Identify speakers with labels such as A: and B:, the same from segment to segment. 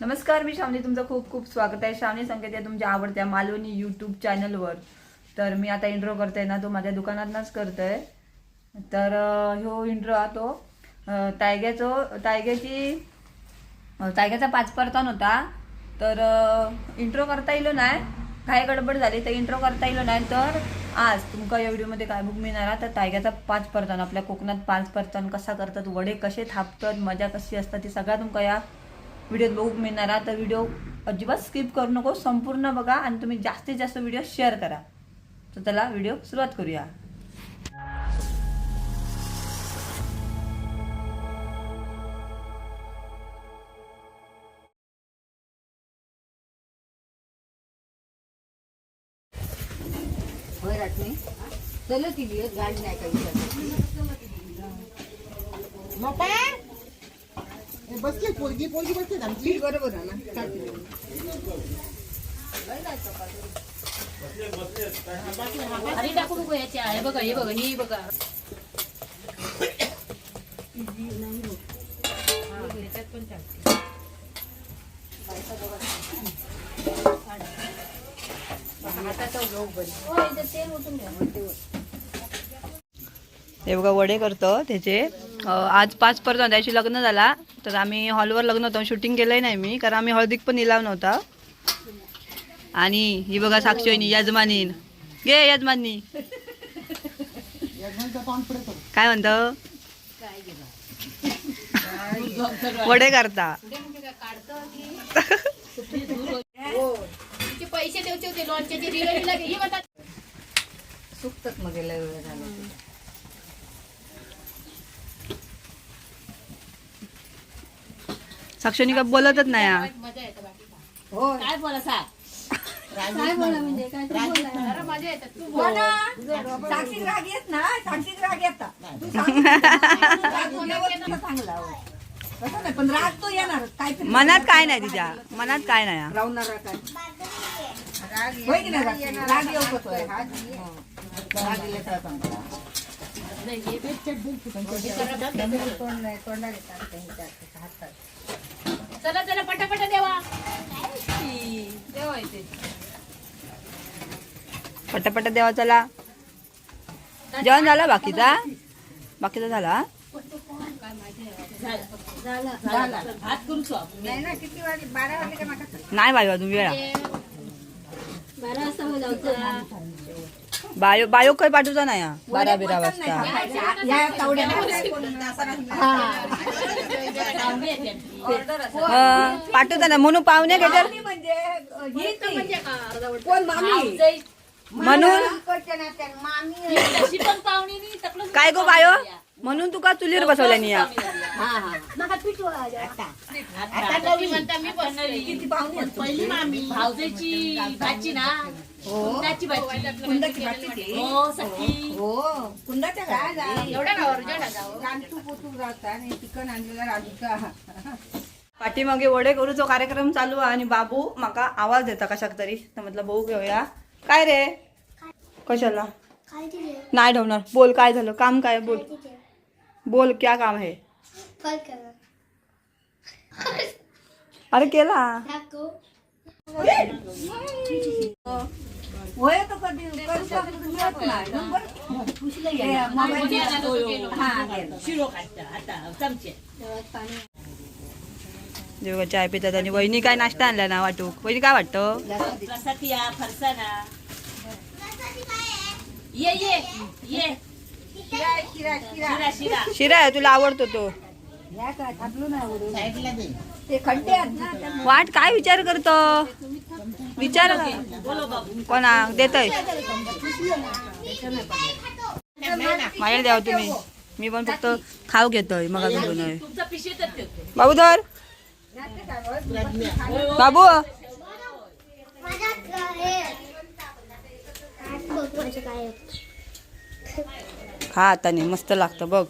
A: नमस्कार मी श्रावणी तुमचं खूप खूप स्वागत आहे. श्रावणी संकेत आहे तुमच्या आवडत्या मालवणी यूट्यूब चॅनलवर तर मी आता इंट्रो करते ना तो माझ्या दुकानातनंच करतोय. तर ह्यो इंट्रो हा तो तायग्याचो तायग्याची तायग्याचा पाच परतान होता. तर इंट्रो करता येलो नाही काय गडबड झाली तर इंट्रो करता येलो नाही तर आज तुमका या व्हिडिओमध्ये काय बुक मिळणार तर तायग्याचा पाच परतान आपल्या कोकणात पाच परतान कसा करतात वडे कसे थापतात मजा कशी असतात ती सगळ्या तुमका या व्हिडिओत बघूक मिळणार. आहे तर व्हिडिओ अजिबात स्किप करू नको. संपूर्ण बघा आणि तुम्ही जास्तीत जास्त व्हिडिओ शेअर करा. तर त्याला व्हिडिओ सुरुवात करूया.
B: चलो ती गाडी नाही काही
C: बसले पोरगी पोरगी बसले आमची.
B: बरोबर आहे ना. चालते
D: अरे टाकू नको याच्या. हे बघा हे बघा ही बघा.
A: हे बघा वडे करतो त्याचे. आज पाच परत त्याशी लग्न झाला तर आम्ही हॉलवर लग्न होतं. शूटिंग केलंय नाही मी कारण आम्ही हळदीक पण निलाव नव्हता. आणि ही बघा साक्षी वहिनी यजमानीन. गे यजमानी. काय म्हणतो? वडे करता.
D: पैसे द्यायचे होते लॉनच्याचे डिलिव्हरीला हे म्हणतात
B: सुकतात मग गेल्या वेळ झाला
A: साक्षीनी काय बोलतच नाही हा.
D: मजा येते बाकी काय.
B: हो
D: काय बोला सा काय बोला म्हणजे काय तू बोला. अरे मजा येतात तू बोल.
B: साक्षी राग येत ना साक्षी राग येतात चांगला हो. तसं नाही पण राग तो येणार काहीतरी
A: मनात काय नाही तिच्या मनात काय नाही हा.
B: राहणारा काय होय की नाही साक्षी? राग येऊ कसं आहे? हो. राग येईल तर चांगला.
D: नाही, हे बी चला चला पटापट देवा
A: पटापट देवा चला जेवण झाला बाकीचा बाकीचा झाला.
B: नाही ना किती वाजले बारा वाजले का नका
A: नाही बाई अजून वेळा
D: बारा वाजता बोलावचा
A: बायो बायो काही पाठवता नाही हा. बारा बिरा वाजता हं, पाठवता ना म्हणून पाहुणे घेतात. म्हणून काय गो बायो? म्हणून तुका चुलीवर बसवल्या नाही
D: पहिली मामी भाची ना कुंदाची भाची.
B: कुंदाची भाची?
D: हो सखी.
B: हो कुंडाच्या काय
D: एवढ्या गावावर जेवढ्या गावावर.
B: रानतू पोतू राहता आणि चिकन आणलेला राजूचा
A: पाठीमागे वडे करूचो कार्यक्रम चालू आहे आणि बाबू माका आवाज देता कशाक तरी. तर म्हटलं बघू घेऊया. काय रे? कशाला? नाही ठेवणार बोल काय झालं? काम काय? बोल. बोल क्या काम आहे अरे केला।
B: होय तो कधी करूचा मिळत नाही. नंबर हे, मोबाईल
D: गेलो.
B: हा, गेलो.
D: शिरो काढता आता चमचे.
A: जेव्हा चाय पितात आणि वहिनी काय नाश्ता आणला ना वाटूक? वहिनी काय वाटतं?
D: प्रसादिया फरसाना. ये ये ये.
B: शिरा, शिरा, शिरा.
A: आहे तुला आवडतो तो. वाट काय विचार करतो? विचार कोणा? देतय. माझ्या द्याव हो तुम्ही. मी पण फक्त खाऊ घेतोय मग
D: अजून
A: बाबू धर. बाबू. खा हाताने मस्त लागतं बघ.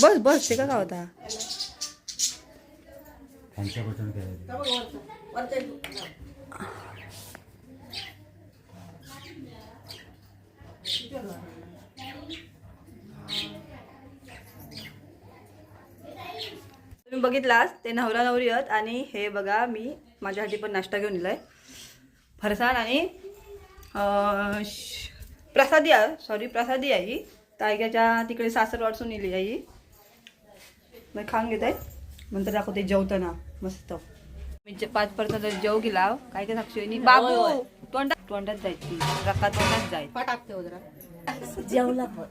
A: बस बस ते का होता? तुम्ही बघितलास ते नवरा नवरी आहेत आणि हे बघा मी माझ्यासाठी पण नाश्ता घेऊन दिलाय फरसाण आणि प्रसादी आहे सॉरी प्रसादी आहे ही. तायग्याच्या तिकडे सासर वाटसून येली आहे ही. मग खाऊन घेत. आहे नंतर दाखवते जेवताना मस्त. मी जे- पाच पर्यंत जेव गेला काय काय साक्षी बाबू! तोंडात तोंडात जायची. रका तोंडात जाय. जेवला पण.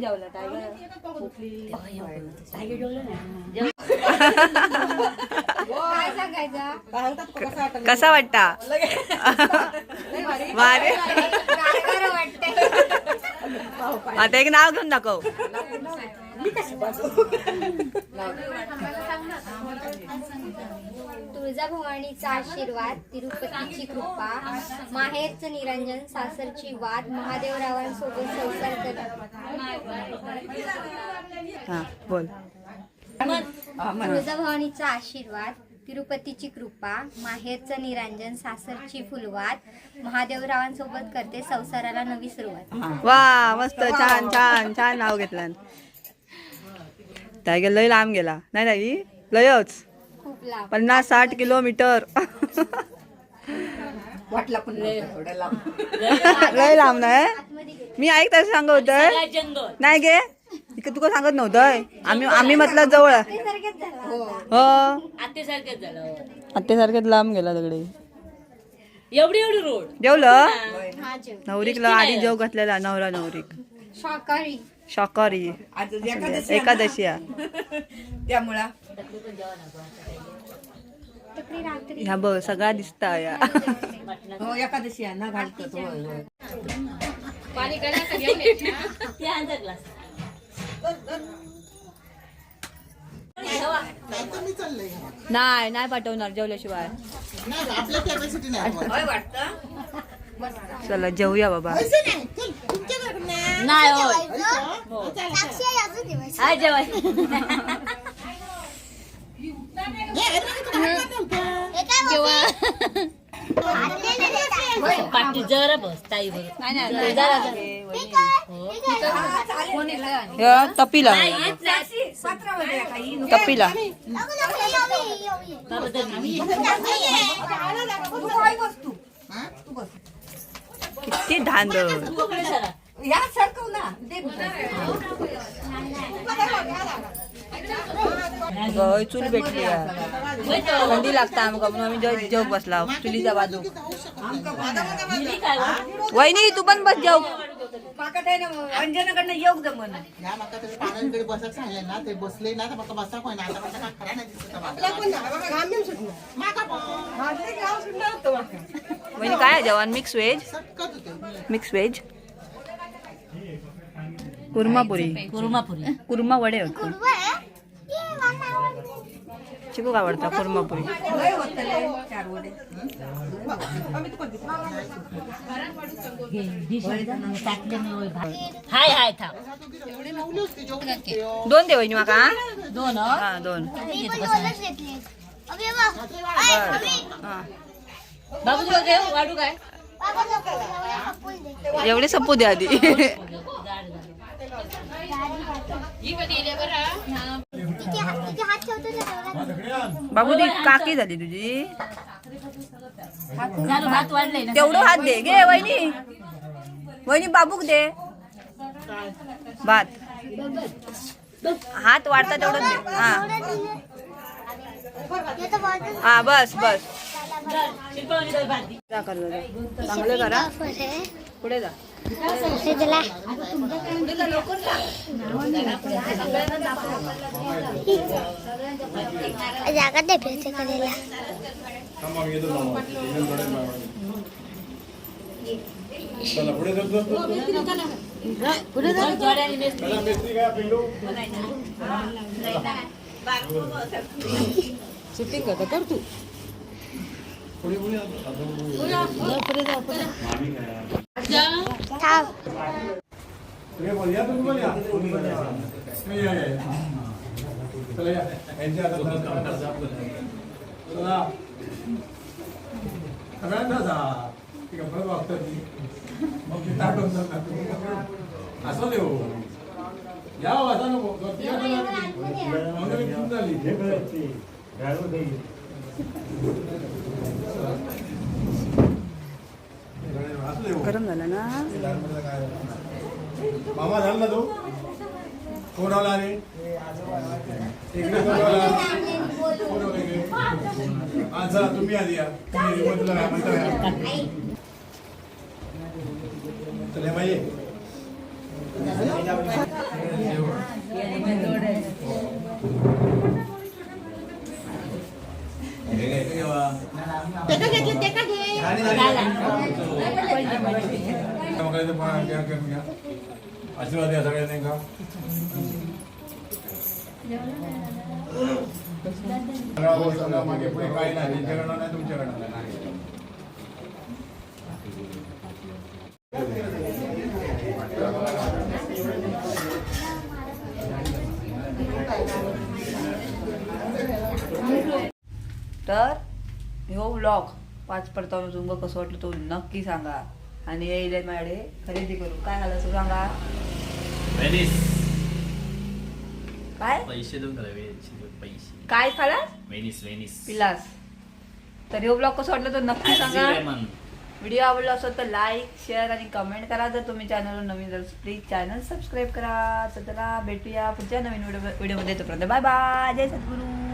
A: जेवला टायगर.
D: काय सांगायचं?
A: कसा वाटता
D: वाटतंय.
A: आता एक नाव घेऊन दाखव.
D: तुळजाभवानीचा आशीर्वाद तिरुपतीची कृपा माहेरचं निरंजन सासरची वाद महादेवरावांसोबत संसार करा
A: हा बोल.
D: तुळजाभवानीचा आशीर्वाद तिरुपतीची कृपा माहेरचं निरंजन सासरची फुलवात महादेवरावांसोबत करते संसाराला नवी सुरुवात.
A: वा मस्त छान छान छान नाव घेतलं. टायगर लय लांब गेला. नाही ताई लयच.
D: खूप लाभ
A: पन्नास साठ किलोमीटर.
B: वाटला पण नव्हता थोडा लांब.
A: लय लांब नाही. मी ऐक तसं सांगत होतं. नाही गे इकडे तुका सांगत नव्हतं आम्ही आम्ही म्हटलं जवळ. हो.
E: आत्यासारखंच झालं
A: आत्यासारखेच लांब गेला तिकडे
E: एवढी एवढी रोड?
A: जेवलं
D: हा. जेव
A: नवरीकला आधी जेव घातलेला नवरा नवरीक.
D: शाकाहारी.
A: शाकाहारी.
B: आज एकादशी. त्यामुळं.
D: तकडे
A: ह्या बघ सगळा दिसता या.
B: हो एकादशी ना
A: नाही नाही पाठवणार जेवल्याशिवाय.
C: नाही आपल्या कॅपॅसिटी नाही आपण.
B: होय वाटतं?
A: चला जेवूया बाबा.
C: नाही
E: होय.
C: हो,
E: जेवाय.
C: हे, हातात नव्हतं.
E: पाठी जरा बस ताई बरोबर
A: ह्या तपीला. तपीला. किती धांदळ.
B: या सरकव ना. दे.
A: गय चूल भेटली. थंडी लागता आमका म्हणून आम्ही जेव जेव बसला. चुलीच्या बाजू. वहिनी तू पण बस
B: ना अंजनाकडनं योग जमन
C: बसत सांगले ना ते बसले ना तर माका बसा कोण? आता माका काय खरा नाही दिसत
A: जेवण? Mix veg? Mix veg? Kurma puri.
E: कुरुमापुरी.
A: कुर्मा वडे होते. काय आवडता कुर्मापुरी
B: लय होतले चार वडे
E: हाय हाय
C: हो.
A: दोन दे वहिनी माका
E: दोन हं?
A: हा दोन
E: बाबू तुला देऊ वाढू काय
A: एवढे सपू दे आधी बाबू ती काकी झाली तुझी. तेवढं हात दे घे वहिनी. वहिनी बाबूक दे. भात हात वाढता तेवढं दे. हा. हा बस बस. चांगलं करा. पुढे जा.
F: जागा दे भेटे करायला
E: पुढे
A: शूटिंग करता कर तू
F: थांब पण या तुम्ही पण या. नाही, या, या, या. चला या यांच्या हातात चला सगळ्यांना जा ती गप्पा वागतात ती मग ती ताट होऊन जातात असं देऊ या हो, असा नको गर्दी आहे ना ती. मंडळी घेऊन झाली असं देऊ
A: गरम झालं ना
F: मामा झाला ना तो? कोण आला रे? इकडे कोण आला? कोण आला चला तुम्ही आधी या. तुम्ही रिमोटला या, म्हणता? या. चला बाई.
C: तेका घेतलं घे.
F: सगळ्यांचं पण घ्या, घ्या, घ्या. आशीर्वाद द्या सगळ्यांनी का मागे पुढे काही नाही त्यांच्याकडनं नाही तुमच्याकडनं नाही.
A: तर ह्यो ब्लॉग पाच पडताळून तुमका कसं वाटलं तो नक्की सांगा. आणि येईल माझ्याकडे खरेदी करू. काय झालं तू सांगा? काय?
G: पैसे देऊन पैसे.
A: काय
G: वेनिस
A: पिलास तर ह्यो ब्लॉग कसं वाटलं तो नक्की सांगा. व्हिडिओ आवडला असेल तर लाईक शेअर आणि कमेंट करा. जर तुम्ही चॅनलवर नवीन जर प्लीज चॅनल सबस्क्राईब करा. तर चला भेटूया पुढच्या नवीन व्हिडिओ व्हिडिओमध्ये तोपर्यंत बाय बाय जय सद्गुरू.